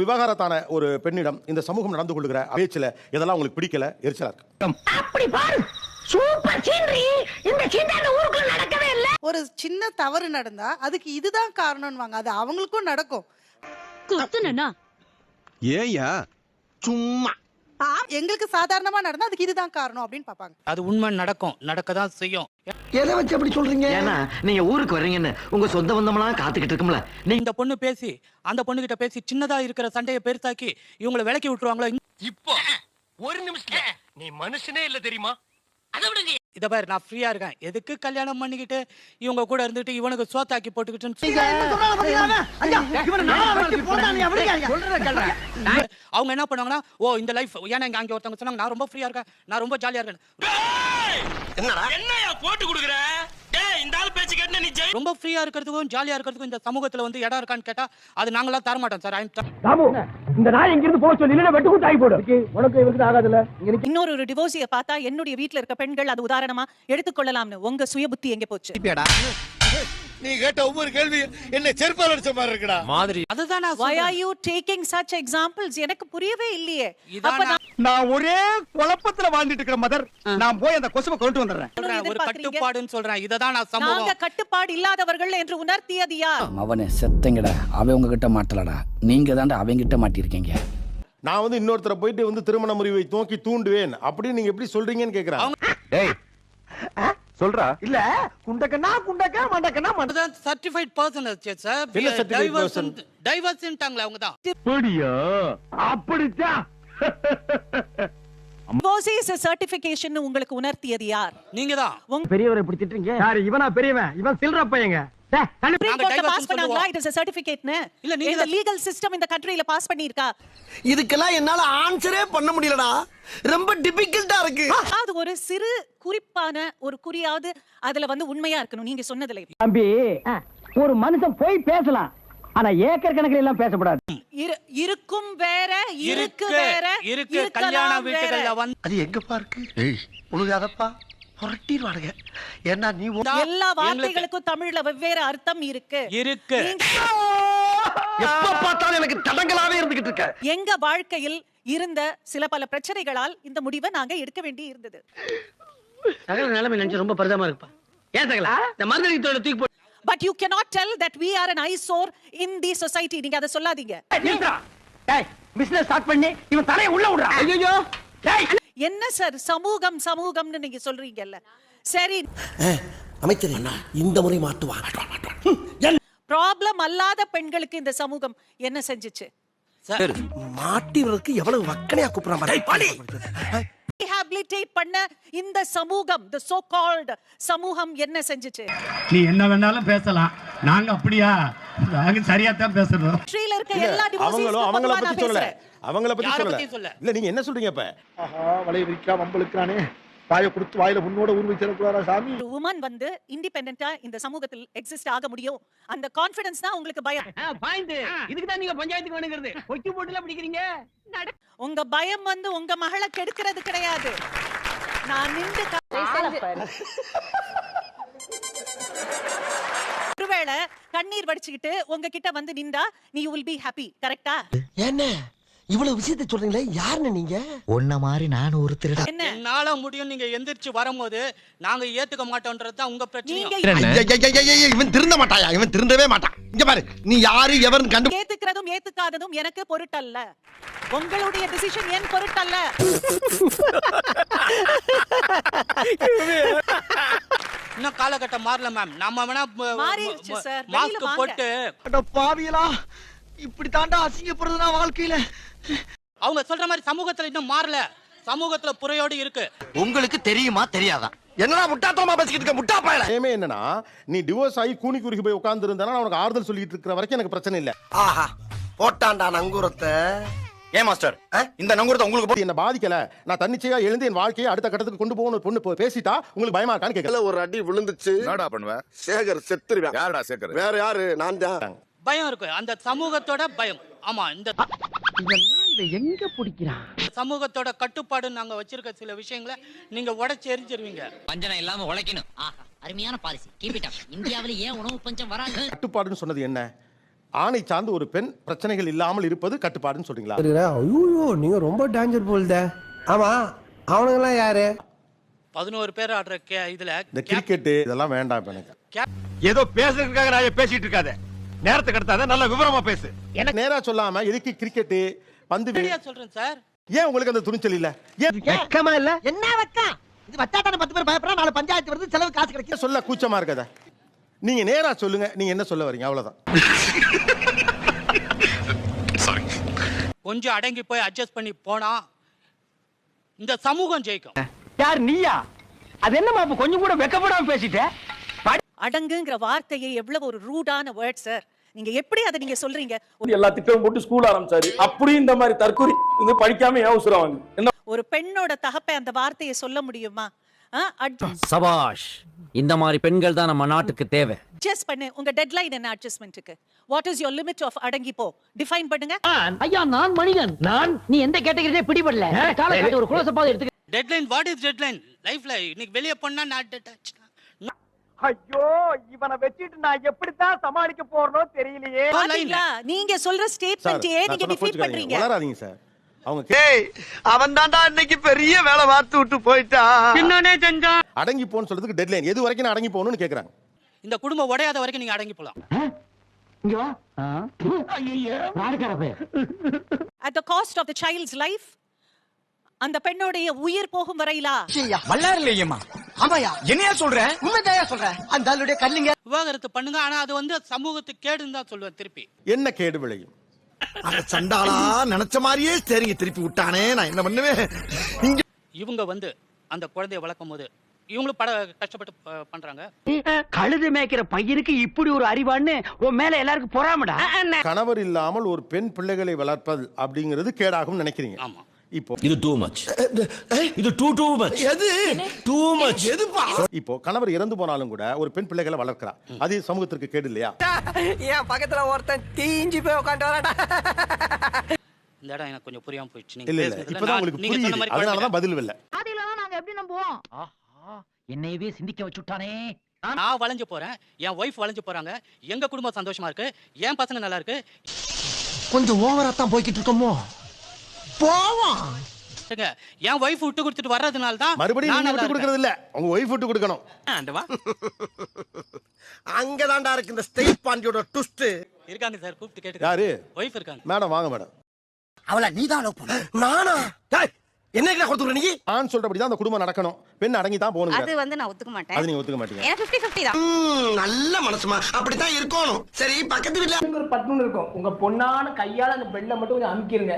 விவாகரத்தான ஒரு பெண்ணிடம் இந்த சமூகம் நடந்து கொள்கிற பேச்சில் இதெல்லாம் உங்களுக்கு பிடிக்கல? எரிச்சலா இருக்கு. அப்படி பாரு. சூப்பர் சீனரி இந்த சீன் அந்த ஊருக்குள்ள நடக்கவே இல்ல. ஒரு சின்ன தவறு நடந்தா அதுக்கு இதுதான் காரணம்வாங்க அது அவங்களுக்கும் நடக்கும். குத்துனா ஏயா சும்மா. எங்களுக்கு சாதாரணமா நடந்தா அதுக்கு இதுதான் காரணம் அப்படின்னு பாப்பாங்க அது உண்மை நடக்கும். நடக்க தான் செய்யும். எதை வச்சு அப்படி சொல்றீங்க? ஏன்னா நீங்க ஊருக்கு வர்றீங்கன்னு உங்க சொந்த பந்தமெல்லாம் காத்துக்கிட்டு இருக்கும்ல. நீங்க இந்த பொண்ணு பேசி அந்த பொண்ணு கிட்ட பேசி சின்னதா இருக்கிற சண்டையை பெருசாக்கி இவங்களை விலக்கி விட்டுருவாங்களோ? இப்போ ஒரு நிமிஷத்துல நீ மனுஷனே இல்ல தெரியுமா? அதை விடுங்க. இத பாரு நான் ஃப்ரீயா இருக்கேன். எதுக்கு கல்யாணம் பண்ணிக்கிட்டு இவங்க கூட இருந்துட்டு இவனுக்கு சோத்தாக்கி போட்டுக்கிட்டு அவங்க என்ன பண்ணுவாங்கன்னா ஓ இந்த லைஃப் ஏன்னா இங்க அங்க ஒருத்தவங்க சொன்னாங்க நான் ரொம்ப ஃப்ரீயா இருக்கேன் நான் ரொம்ப ஜாலியா இருக்கேன். என்னடா? என்னையா போட்டு கொடுக்குற? டேய் இந்த ஆள் பேச்சு கேட்டு நீ ஜெய் ரொம்ப ஃப்ரீயா இருக்கிறதுக்கும் ஜாலியா இருக்கிறதுக்கும் இந்த சமூகத்துல வந்து இடம் இருக்கான்னு கேட்டா அது நாங்களாம் தர மாட்டோம் சார். ராமு இந்த நாய் இங்க இருந்து போக சொல்லி இல்ல வெட்டு ஆகி போடு உனக்கு இவருக்கு ஆகாதுல்ல. இங்க இன்னொரு ஒரு டிவோர்ஸிய பார்த்தா என்னுடைய வீட்ல இருக்க பெண்கள் அது உதாரணமா எடுத்துக்கொள்ளலாம்னு. உங்க சுய புத்தி எங்க போச்சு? நீ கேட்ட ஒவ்வொரு கேள்வி என்ன செருப்பால் அடிச்ச மாதிரி இருக்குடா. மாதிரி. அதுதான் நான் why are you taking such examples? எனக்கு புரியவே இல்லையே. அப்ப நான் நான் ஒரே குழப்பத்துல வாழ்ந்துட்டு இருக்கிற மதர் நான் போய் அந்த கொசுவை கொண்டு வந்துடுறேன். சொல்றேன் ஒரு எதிர்பார்க்கறீங்க? கட்டுப்பாடுன்னு சொல்றேன். இததான் நான் நாங்க சமூகம் கட்டுப்பாடு இல்லாதவர்கள் என்று உணர்த்தியது யார்? அவனே செத்தங்கடா. அவன் உங்ககிட்ட மாட்டலடா. நீங்க தாண்டா அவங்கிட்ட மாட்டிருக்கீங்க நான் வந்து இன்னொருத்தரை போயிட்டு வந்து திருமண முறிவை நோக்கி தூண்டுவேன். அப்படின்னு நீங்க எப்படி சொல்றீங்கன்னு கேக்குறேன் டேய். சொல்றா? இல்ல குண்டக்கனா குண்டக்கா மண்டக்கனா மண்ட சர்டிஃபைட் பர்சன் சார் என்ன certified person? டைவர்ஸ்ன்ட்டாங்களே அவங்க தான். அப்படியா? certification உங்களுக்கு உணர்த்தியது யார்? நீங்க தான். பெரியவரை இப்படி திட்டுறீங்க? யாரு இவனா பெரியவன்? இவன் சில்ற பையங்க. இதுக்கெல்லாம் என்னால ஆன்சரே பண்ண முடியலடா. ரொம்ப டிபிகல்ட்டா இருக்கு. அது ஒரு சிறு குறிப்பான ஒரு குறியாவது அதுல வந்து உண்மையா இருக்கணும். நீங்க சொன்னதுல தம்பி ஒரு மனுஷன் போய் பேசலாம். ஆனா ஏக்கர் கணக்கில் எல்லாம் பேசக்கூடாது. இரு- இருக்கும் வேற இருக்கு வேற இருக்கு. கல்யாண. வீட்டுகள்ல வந்து அது புரட்டிடுவானுங்க. ஏன்னா நீ எல்லா வார்த்தைகளுக்கும் தமிழ்ல வெவ்வேறு அர்த்தம் இருக்கு. இருக்கு. எப்ப பார்த்தாலும் எனக்கு தடங்களாவே இருந்துகிட்டு இருக்க. எங்க வாழ்க்கையில் இருந்த சில பல பிரச்சனைகளால் இந்த முடிவை நாங்க எடுக்க வேண்டி இருந்தது. சகல நிலைமை நினைச்சு ரொம்ப பரிதமா இருக்குப்பா. ஏன் சகல இந்த மருந்து தூக்கி போட்டு but you cannot tell that we are an eyesore in the society. நீங்க அதை சொல்லாதீங்க. பிசினஸ் ஸ்டார்ட் பண்ணி இவன் தலையை உள்ள விடுறான். ஐயோ என்ன சார்? சமூகம் சமூகம்னு நீங்க சொல்றீங்கல்ல. சரி. அமைச்சர் இந்த முறை மாட்டுவான் ப்ராப்ளம் அல்லாத பெண்களுக்கு இந்த சமூகம் என்ன செஞ்சுச்சு? சார் மாட்டிவருக்கு எவ்வளவு வக்கனையா கூப்பிடுறான் ரீஹாபிலிட்டேட் பண்ண இந்த சமூகம் the so called சமூகம் என்ன செஞ்சுச்சு? நீ என்ன வேணாலும் பேசலாம். நாங்க அப்படியா? நாங்க சரியா தான் பேசுறோம். கண்ட்ரியில இருக்க எல்லா அவங்களும் அவங்கள பத்தி சொல்லல. அவங்கள பத்தி சொல்லல. இல்ல நீங்க என்ன சொல்றீங்க இப்ப? ஆஹா வலைய விரிக்கா வம்பளுக்கானே வாயை கொடுத்து வாயில உன்னோட உருவி செல்லக்கூடாதா சாமி? ஒரு உமன் வந்து இண்டிபெண்டா இந்த சமூகத்தில் எக்ஸிஸ்ட் ஆக முடியும். அந்த கான்ஃபிடன்ஸ் தான் உங்களுக்கு பயம். பாயிண்ட் இதுக்கு தான் நீங்க பஞ்சாயத்துக்கு வேணுங்கிறது. கொக்கி போட்டுல பிடிக்கிறீங்க? உங்க பயம் வந்து உங்க மகளை கெடுக்கிறது கிடையாது. நான் நின்று ஒருவேளை கண்ணீர் வடிச்சுக்கிட்டு உங்ககிட்ட வந்து நின்றா நீ வில் பி ஹாப்பி கரெக்டா என்ன? இவ்வளவு விஷயத்தை சொல்றீங்களே யாருன்னு நீங்க? உன்ன மாதிரி நான் ஒரு திருடா என்ன? என்னால முடியும் நீங்க எந்திரிச்சு வரும்போது நாங்க ஏத்துக்க மாட்டோம்ன்றது தான் உங்க பிரச்சனை. இவன் திருந்த மாட்டாயா? இவன் திருந்தவே மாட்டான். இங்க பாரு நீ யாரு எவர்னு கண்டு ஏத்துக்கிறதும் ஏத்துக்காததும் எனக்கு பொருட்டல்ல. உங்களுடைய டிசிஷன் என் பொருட்டல்ல. இன்னும் காலகட்டம் மாறல மேம் நம்ம வேணா மாறிடுச்சு. வெளியில மாஸ்க். போட்டு பாவியலா இப்படி தாண்டா அசிங்கப்படுறதுனா வாழ்க்கையில. அவங்க சொல்ற மாதிரி சமூகத்துல இன்னும் மாறல. சமூகத்துல புறையோடு இருக்கு. உங்களுக்கு தெரியுமா தெரியாதா? என்னடா முட்டாத்தனமா பேசிக்கிட்டு இருக்க முட்டா பயல? ஏமே என்னன்னா நீ டிவோர்ஸ் ஆகி கூனி குறுகி போய் உட்கார்ந்து இருந்தா உனக்கு ஆறுதல் சொல்லிட்டு இருக்கிற வரைக்கும் எனக்கு பிரச்சனை இல்ல. ஆஹா போட்டான்டா நங்கூரத்தை. ஏன் மாஸ்டர்? இந்த நங்கூரத்தை உங்களுக்கு அது என்ன பாதிக்கல? நான் தன்னிச்சையா எழுந்து என் வாழ்க்கையை அடுத்த கட்டத்துக்கு கொண்டு போகணும் பொண்ணு போ- பேசிட்டா உங்களுக்கு பயமா இருக்கான்னு கேட்கல ஒரு அடி விழுந்துச்சு. என்னடா பண்ணுவ? சேகர் செத்துருவேன். யாரடா சேர்க்கறது வேற யாரு? நான் தான். பயம் இருக்கு. அந்த சமூகத்தோட பயம். ஆமா இந்த இதை எங்க பிடிக்கிறான் சமூகத்தோட கட்டுப்பாடு நாங்க வச்சிருக்க சில விஷயங்களை நீங்க உடைச்சு எரிஞ்சிருவீங்க. பஞ்சனம் இல்லாம உழைக்கணும். ஆஹா அருமையான பாலிசி. கீப் இட் அப் இந்தியாவில ஏன் உணவு பஞ்சம் வராது? கட்டுப்பாடுன்னு சொன்னது என்ன? ஆணை சார்ந்து ஒரு பெண் பிரச்சனைகள் இல்லாமல் இருப்பது கட்டுப்பாடுன்னு சொல்றீங்களா? ஐயோ நீங்க ரொம்ப டேஞ்சர் போல்தே. ஆமா அவனுங்கெல்லாம் யாரு? பதினோரு பேர் ஆடுற கே இதுல இந்த கிரிக்கெட் இதெல்லாம் வேண்டாம் எனக்கு. ஏதோ பேசுறதுக்காக நான் பேசிட்டு இருக்காத. நேரத்தை கடத்தாத நல்ல விவரமா பேசு. நேரா சொல்லாம எதுக்கு கிரிக்கெட் பந்து சொல்றேன் சார்? ஏன் உங்களுக்கு அந்த துணிச்சல் இல்ல? ஏன் வெக்கமா இல்ல? என்ன வக்கா இது வச்சாத்தான பத்து பேர் பயப்படா நாளை பஞ்சாயத்து வருது செலவு காசு கிடைக்கும் சொல்ல கூச்சமா இருக்கத? நீங்க நேரா சொல்லுங்க நீங்க என்ன சொல்ல வரீங்க அவ்வளவுதான். கொஞ்சம் அடங்கி போய் அட்ஜஸ்ட் பண்ணி போனா இந்த சமூகம் ஜெயிக்கும். யார் நீயா? அது என்னமா இப்ப கொஞ்சம் கூட வெக்கப்படாம பேசிட்ட? அடங்குங்கிற வார்த்தையை எவ்வளவு ஒரு ரூடான வேர்ட் சார் நீங்க எப்படி அதை நீங்க சொல்றீங்க? எல்லா திட்டமும் போட்டு ஸ்கூல் ஆரம்பிச்சாரு. அப்படியும் இந்த மாதிரி தற்கொலை இது படிக்காம ஏன் என்ன? ஒரு பெண்ணோட தகப்பை அந்த வார்த்தையை சொல்ல முடியுமா? சபாஷ் இந்த மாதிரி பெண்கள் தான் நம்ம நாட்டுக்கு தேவை. அட்ஜஸ்ட் பண்ணு. உங்க டெட்லைன் என்ன அட்ஜஸ்ட்மெண்ட்டுக்கு what is your limit of அடங்கி போ. டிஃபைன் பண்ணுங்க. ஐயா நான் மனிதன். நான்? நீ எந்த கேட்டகரியிலே பிடிபடல? காலை காட்டி ஒரு குலசப்பாவது எடுத்து டெட்லைன் வாட் இஸ் டெட்லைன் லைஃப்ல இன்னைக்கு வெளியே போனா நான் detached. ஐயோ இவனை வச்சிட்டு நான் எப்படித்தான் சமாளிக்க போறனோ தெரியலையே. நீங்க சொல்ற சார் ஸ்டேட்மெண்ட்டே நான் நீங்க டிஃபீட் பண்றீங்க? வளராதீங்க சார். அவங்க கே- அவன் தாண்டா இன்னைக்கு பெரிய வேலை பார்த்து விட்டு போயிட்டான் என்னன்னே செஞ்சான் அடங்கி போன்னு சொல்றதுக்கு டெட்லைன் எது வரைக்கும் அடங்கி போகணும்னு கேக்குறாங்க இந்த குடும்பம் உடையாத வரைக்கும் நீங்க அடங்கி போலாம். at the cost of the child's life அந்த பெண்ணுடைய உயிர் போகும் வரையிலா? வல்லாரு இல்லையம்மா. ஆமாயா. என்னையா சொல்ற? உண்மைதாயா சொல்ற? அந்த ஆளுடைய கல்லிங்க விவாகரத்து பண்ணுங்க ஆனா அது வந்து சமூகத்துக்கு கேடுன்னு தான் சொல்லுவேன் திருப்பி. என்ன கேடு விளையும்? சண்டாளா நினைச்ச மாதிரியே சரிங்க திருப்பி விட்டானே நான் என்ன பண்ணுவேன்? இங்க இவங்க வந்து அந்த குழந்தைய வளர்க்கும் போது இவங்களும் பட கஷ்டப்பட்டு பண்றாங்க. கழுது மேய்க்கிற பையனுக்கு இப்படி ஒரு அறிவான்னு உன் மேல எல்லாருக்கும் பொறாமடா? கணவர் இல்லாமல் ஒரு பெண் பிள்ளைகளை வளர்ப்பது அப்படிங்கிறது கேடாகும் நினைக்கிறீங்க. ஆமா. இப்போ. இது டூ மச் இது டூ டூ மச் எது? டூ மச் எதுப்பா இப்போ கணவர் இறந்து போனாலும் கூட ஒரு பெண் பிள்ளைகளை வளர்க்கிறா அது சமூகத்திற்கு கேடு இல்லையா? என் பக்கத்துல ஒருத்தன் தீஞ்சு போய் உட்காந்து வராடா இந்த இடம் எனக்கு கொஞ்சம் புரியாம போயிடுச்சு. இல்ல இல்ல. இப்பதான் உங்களுக்கு புரியுது. மாதிரி அதனாலதான் குழந்தைங்க. பதில் இல்ல பாதியில நாங்க எப்படி நம்புவோம்? என்னையவே சிந்திக்க வச்சுட்டானே. நான் வளைஞ்சு போறேன். என் ஒய்ஃப் வளைஞ்சு போறாங்க. எங்க குடும்பம் சந்தோஷமா இருக்கு? என் பசங்க நல்லா இருக்கு? கொஞ்சம் ஓவரா தான் போய்கிட்டு இருக்கோமோ? போவோம். என் ஒய்ஃப் விட்டு கொடுத்துட்டு வர்றதுனால தான் மறுபடியும் நான் விட்டு கொடுக்கறது இல்ல உங்க ஒய்ஃப் விட்டு கொடுக்கணும். அங்கதான்டா இருக்கு இந்த ஸ்டேட் பாண்டியோட ட்விஸ்ட். இருக்காங்க சார் கூப்பிட்டு கேட்டு யாரு? ஒய்ஃப் இருக்காங்க. மேடம் வாங்க மேடம். அவளை நீதான் லவ் பண்ண. நானா? டேய், என்ன கிட்ட கொடுத்துற நீ? ஆண் சொல்றபடி தான் அந்த குடும்பம் நடக்கணும். பெண் அடங்கி தான் போகணும் வந்து நான் ஒத்துக்க மாட்டேன். அது நீங்க ஒத்துக்க மாட்டீங்க. ஏன்னா பிப்டி பிப்டி தான். ம், நல்ல மனசுமா. அப்படித்தான் இருக்கணும். சரி பக்கத்து வீட்டுல ஒரு பட்டுன்னு இருக்கும். உங்க பொண்ணான கையால அந்த பெண்ணை மட்டும் கொஞ்சம் அமுக்கிருங்க.